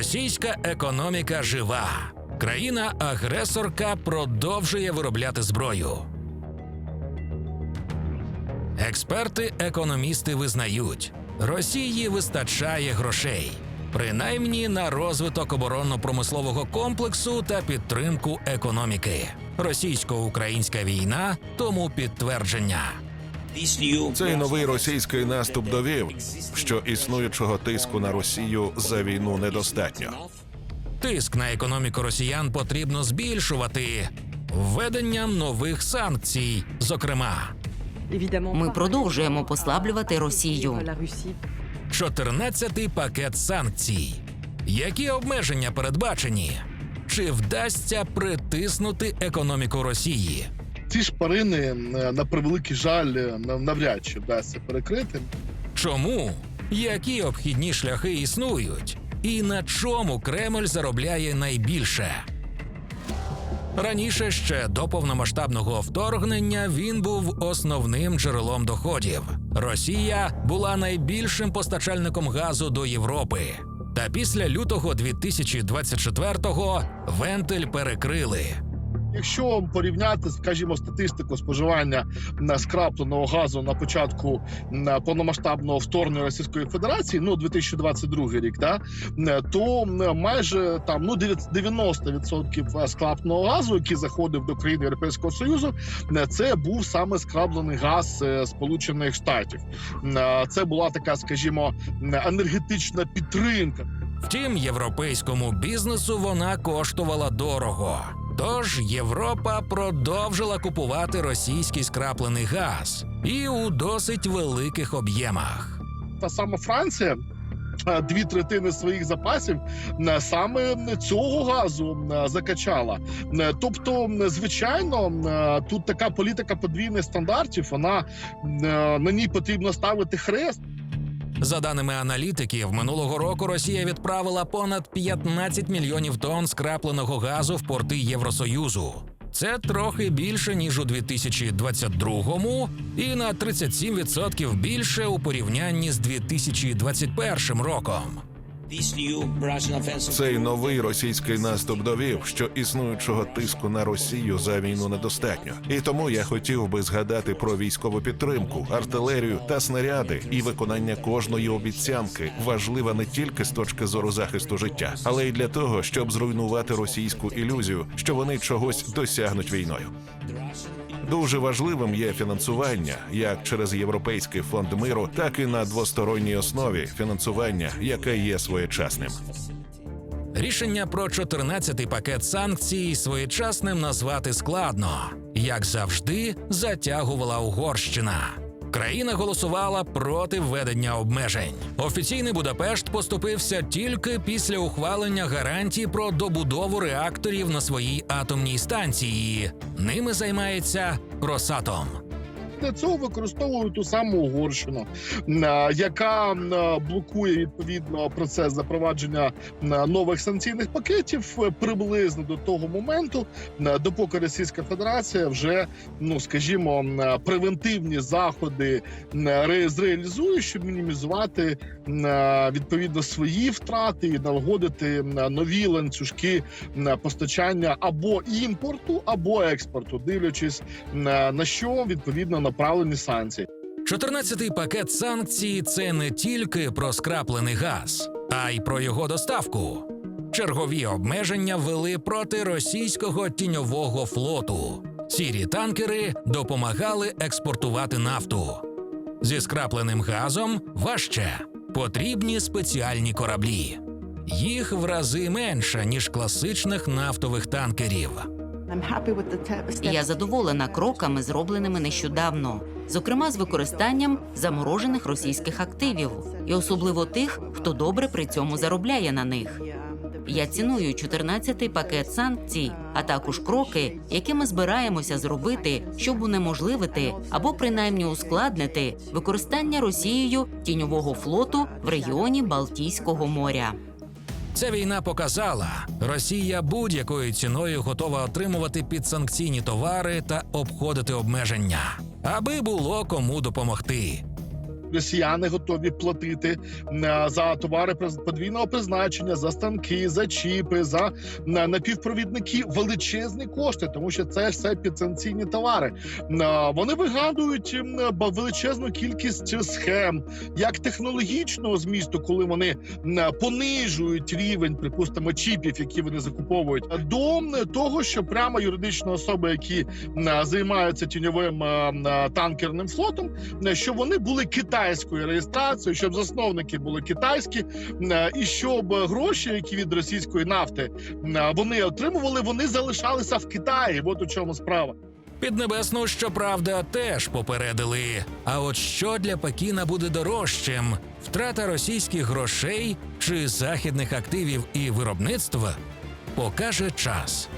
Російська економіка жива. Країна-агресорка продовжує виробляти зброю. Експерти, економісти визнають, Росії вистачає грошей, принаймні на розвиток оборонно-промислового комплексу та підтримку економіки. Російсько-українська війна тому підтвердження. Цей новий російський наступ довів, що існуючого тиску на Росію за війну недостатньо. Тиск на економіку росіян потрібно збільшувати введенням нових санкцій, зокрема. Ми продовжуємо послаблювати Росію. 14-й пакет санкцій. Які обмеження передбачені? Чи вдасться притиснути економіку Росії? Ці шпарини, е, на превеликий жаль, е, нав- навряд чи вдасться перекрити. Чому? Які обхідні шляхи існують? І на чому Кремль заробляє найбільше? Раніше ще до повномасштабного вторгнення він був основним джерелом доходів. Росія була найбільшим постачальником газу до Європи. Та після лютого 2024-го вентиль перекрили. Якщо порівняти, скажімо, статистику споживання на скрапленого газу на початку повномасштабного вторгнення Російської Федерації, ну 2022 рік, да, м, то майже там ну 90% скрапленого газу, який заходив до країн Європейського Союзу, це був саме скраплений газ е, Сполучених Штатів. Це була така, скажімо, енергетична підтримка. Втім, європейському бізнесу вона коштувала дорого. Тож Європа продовжила купувати російський скраплений газ і у досить великих об'ємах. та сама Франція. е, Дві третини своїх запасів е, саме цього газу е, закачала. Тобто, звичайно, тут така політика подвійних стандартів. Вона на ній потрібно ставити хрест. За даними аналітиків, минулого року Росія відправила понад 15 мільйонів тонн скрапленого газу в порти Євросоюзу. Це трохи більше ніж у 2022-му і на 37% більше у порівнянні з 2021 роком. Цей новий російський наступ довів, що існуючого тиску на Росію за війну недостатньо. І тому я хотів би згадати про військову підтримку, артилерію та снаряди і виконання кожної обіцянки важлива не тільки з точки зору захисту життя, але й для того, щоб зруйнувати російську ілюзію, що вони чогось досягнуть війною. Дуже важливим є фінансування як через Європейський фонд миру, так і на двосторонній основі фінансування, яке є своєчасним. Рішення про 14-й пакет санкцій своєчасним назвати складно. Як завжди, затягувала Угорщина. Країна голосувала проти введення обмежень. Офіційний Будапешт поступився тільки після ухвалення гарантій про добудову реакторів на своїй атомній станції. Ними займається Росатом. Для цього використовують ту саму Угорщину, е, яка е, блокує відповідно процес запровадження е, нових санкційних пакетів е, приблизно до того моменту, е, допоки Російська Федерація вже ну скажімо е, превентивні заходи е, ре- зреалізує, щоб мінімізувати е, відповідно свої втрати і налагодити е, нові ланцюжки е, постачання або імпорту, або експорту, дивлячись на на що відповідно направлені санкції. 14-й пакет санкцій це не тільки про скраплений газ, а й про його доставку. Чергові обмеження ввели проти російського тіньового флоту. Сірі танкери допомагали експортувати нафту. Зі скрапленим газом важче потрібні спеціальні кораблі. Їх в рази менше ніж класичних нафтових танкерів. Я задоволена кроками, зробленими нещодавно, зокрема з використанням заморожених російських активів, і особливо тих, хто добре при цьому заробляє на них. Я ціную 14-й пакет санкцій, а також кроки, які ми збираємося зробити, щоб унеможливити або принаймні ускладнити використання Росією тіньового флоту в регіоні Балтійського моря. Ця війна показала, Росія будь-якою ціною готова отримувати підсанкційні товари та обходити обмеження, аби було кому допомогти. Росіяни готові платити е, за товари подвійного призначення, за станки, за чіпи, за е, напівпровідники величезні кошти, тому що це все підсанкційні товари. Е, Вони вигадують величезну кількість схем, як технологічного змісту, коли вони понижують рівень, припустимо, чіпів, які вони закуповують, до того, що прямо юридичні особи, які займаються тіньовим танкерним флотом, що вони були китайською реєстрацією, щоб засновники були китайські, е, і щоб гроші, які від російської нафти е, вони отримували, вони залишалися в Китаї. От у чому справа. Піднебесну, щоправда, теж попередили. А от що для Пекіна буде дорожчим: втрата російських грошей чи західних активів і виробництва, покаже час.